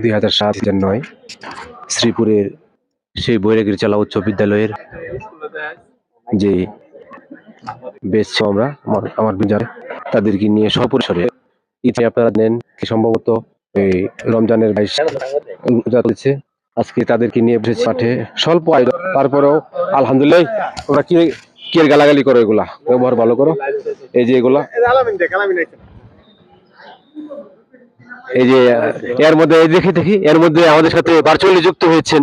দুই হাজার সাত নয়, শ্রীপুরের সেই বৈরাগীর চালা উচ্চ বিদ্যালয়ের যে বেশ আমরা, আমার আমার তাদেরকে নিয়ে সপরিসরে ইচ্ছে আপনারা নেন কি সম্ভবত এই রমজানের বাইশ আজকে তাদেরকে নিয়ে বসেছি মাঠে, স্বল্প আয়োজন, তারপরেও আলহামদুলিল্লাহ ওরা কি কি গালাগালি করো এগুলা? ব্যবহার ভালো করো। এই যে এগুলা। এই যে এর মধ্যে দেখে দেখি এর মধ্যে আমাদের সাথে ভার্চুয়ালি যুক্ত হয়েছেন।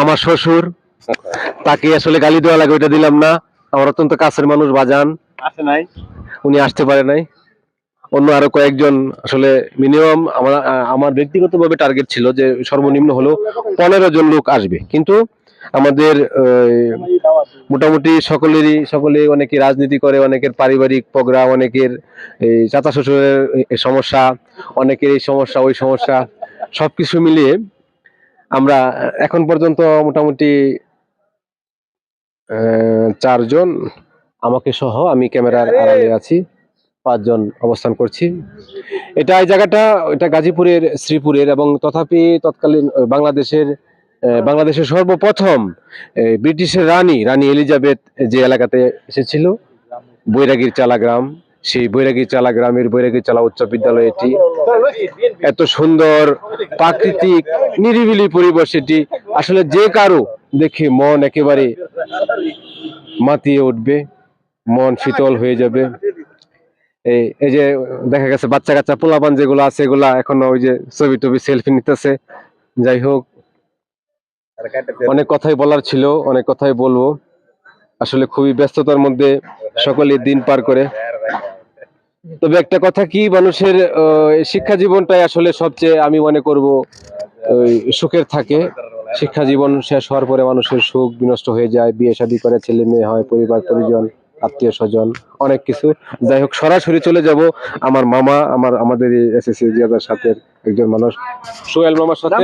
আমার শ্বশুর তাকে আসলে গালি দেওয়া লাগে ওইটা দিলাম না। আমার অত্যন্ত কাছের মানুষ বাজান। নাই? উনি আসতে পারে নাই। অন্য আরও কয়েকজন আসলে মিনিমাম আমার আমার ব্যক্তিগতভাবে টার্গেট ছিল যে সর্বনিম্ন হলো পনেরো জন লোক আসবে। কিন্তু আমাদের মোটামুটি সকলেরই সকলে অনেকে রাজনীতি করে অনেকের পারিবারিক প্রোগ্রাম অনেকের এই চাচা শ্বশুরের সমস্যা অনেকের এই সমস্যা ওই সমস্যা সবকিছু মিলিয়ে আমরা এখন পর্যন্ত মোটামুটি আহ, চারজন আমাকে সহ আমি ক্যামেরার আড়ালে আছি পাঁচজন অবস্থান করছি। এটা এই জায়গাটা এটা গাজীপুরের শ্রীপুরের এবং তথাপি তৎকালীন বাংলাদেশের বাংলাদেশের সর্বপ্রথম ব্রিটিশের রানী রানী এলিজাবেথ যে এলাকাতে এসেছিল, বৈরাগীর চালা গ্রাম, সেই বৈরাগীর চালা গ্রামের বৈরাগীর চালা উচ্চ বিদ্যালয় এটি। এত সুন্দর, প্রাকৃতিক, নিরিবিলি পরিবেশ এটি। আসলে যে কারও দেখে মন একেবারে মাতিয়ে উঠবে, মন শীতল হয়ে যাবে। এই এই যে দেখা গেছে বাচ্চা কাচ্চা পোলাপান যেগুলো আছে, এগুলা এখনও ওই যে ছবি টবি সেলফি নিতেছে। যাই হোক অনেক কথাই বলার ছিল, অনেক কথাই বলব। আসলে খুবই ব্যস্ততার মধ্যে সকলে দিন পার করে। তবে একটা কথা কি, মানুষের শিক্ষা জীবনটাই আসলে সবচেয়ে আমি মনে করব সুখের থাকে। শিক্ষা জীবন শেষ হওয়ার পরে মানুষের সুখ বিনষ্ট হয়ে যায়। বিয়ে শাদী করে ছেলে মেয়ে হয়, পরিবার, পরিজন। আত্মীয় স্বজন অনেক কিছু। যাই হোক সরাসরি চলে যাব আমার মামা আমার আমাদের এসএসসি জিয়াদার সাথে একজন মানুষ। সোহেল মামার সাথে।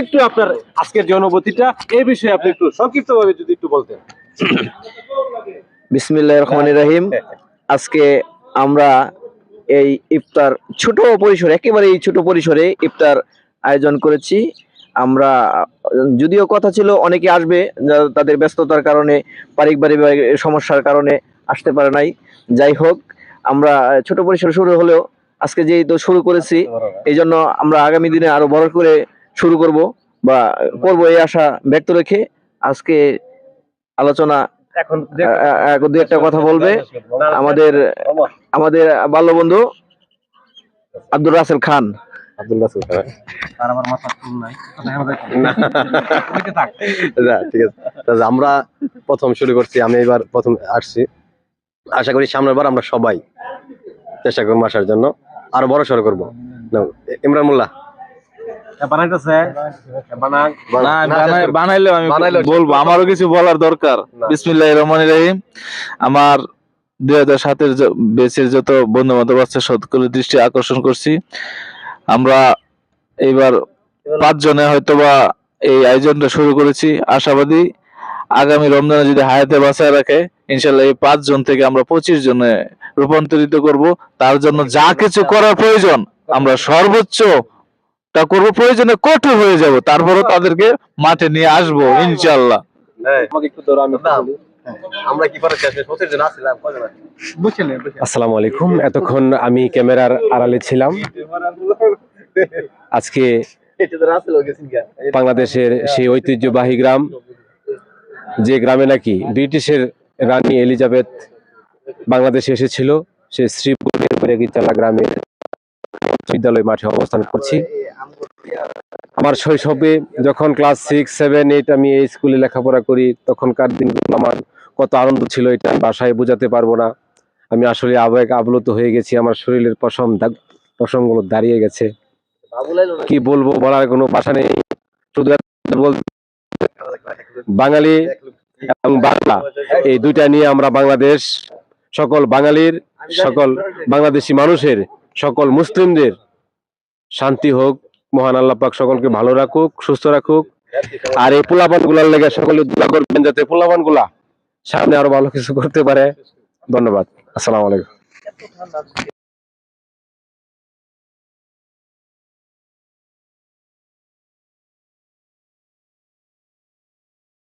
একটু আপনার আজকের যে অনুভূতিটা এই বিষয়ে আপনি একটু সংক্ষিপ্ত ভাবে যদি একটু বলতেন। বিসমিল্লাহ রহমান রাহিম। আজকে আমরা এই ইফতার ছোট পরিসরে একেবারে এই ছোট পরিসরে ইফতার আয়োজন করেছি। আমরা যদিও কথা ছিল অনেকে আসবে তাদের ব্যস্ততার কারণে পারিবারিক সমস্যার কারণে আসতে পারে নাই যাই হোক আমরা ছোট পরিসরে শুরু হলেও আজকে যেহেতু শুরু করেছি এই জন্য আমরা আগামী দিনে আরও বড় করে শুরু করব বা করব এই আশা ব্যক্ত রেখে আজকে আলোচনা এখন দু একটা কথা বলবে আমাদের আমাদের বাল্য বন্ধু আব্দুল রাসেল খান আব্দুল্লাহ সুলতান। আর আমার মাথা ফুল নাই। না, ঠিক আছে। আমরা প্রথম শুরু করছি আমি এবার প্রথম আসছি। আশা করি সামনের বার আমরা সবাই চেষ্টা করব আসার জন্য। আরও বড় সড়ো করব। ইমরান মোল্লা। বলব। আমারও কিছু বলার দরকার। বিসমিল্লাহ রহমান রহিম। আমার দুই হাজার সাতের বেচের যত বন্ধু বান্ধব আছে সকলের দৃষ্টি আকর্ষণ করছি। আমরা এইবার পাঁচ জনে হয়তোবা এই আয়োজনটা শুরু করেছি। আশাবাদী আগামী রমজানে যদি হায়াতে বাঁচায় রাখে ইনশাল্লাহ এই পাঁচ জন থেকে আমরা পঁচিশ জনে রূপান্তরিত করব। তার জন্য যা কিছু করার প্রয়োজন, আমরা সর্বোচ্চ তা করব। প্রয়োজনে কঠোর হয়ে যাব তারপরে তাদেরকে মাঠে নিয়ে আসব ইনশাল্লাহ আমাকে ধরো আমি একটু বলি। আমরা কি আসসালামু আলাইকুম এতক্ষণ আমি ক্যামেরার আড়ালে ছিলাম। আজকে বাংলাদেশের সেই ঐতিহ্যবাহী গ্রাম যে গ্রামে নাকি ব্রিটিশের রানী এলিজাবেথ বাংলাদেশে এসেছিল সে শ্রীপুরের গ্রামের বিদ্যালয় মাঠে অবস্থান করছি। আমার শৈশবে যখন ক্লাস সিক্স সেভেন এইট আমি এই স্কুলে লেখাপড়া করি তখনকার দিনগুলো আমার কত আনন্দ ছিল এটা বাসায় বোঝাতে পারব না। আমি আসলে আবেগ আপ্লুত হয়ে গেছি আমার শরীরের পশম পশমগুলো দাঁড়িয়ে গেছে। কি বলব বলার কোনো ভাষা নেই। শুধু বাঙালি এবং বাংলা এই দুইটা নিয়ে আমরা বাংলাদেশ সকল বাঙালির সকল বাংলাদেশি মানুষের সকল মুসলিমদের শান্তি হোক, মহান আল্লাহ পাক সকলকে ভালো রাখুক, সুস্থ রাখুক। আর এই পোলাপানগুলার লেগে সকলে দোয়া করবেন যাতে পোলাপানগুলা সামনে আরও ভালো কিছু করতে পারে। ধন্যবাদ। আসসালাম আলাইকুম।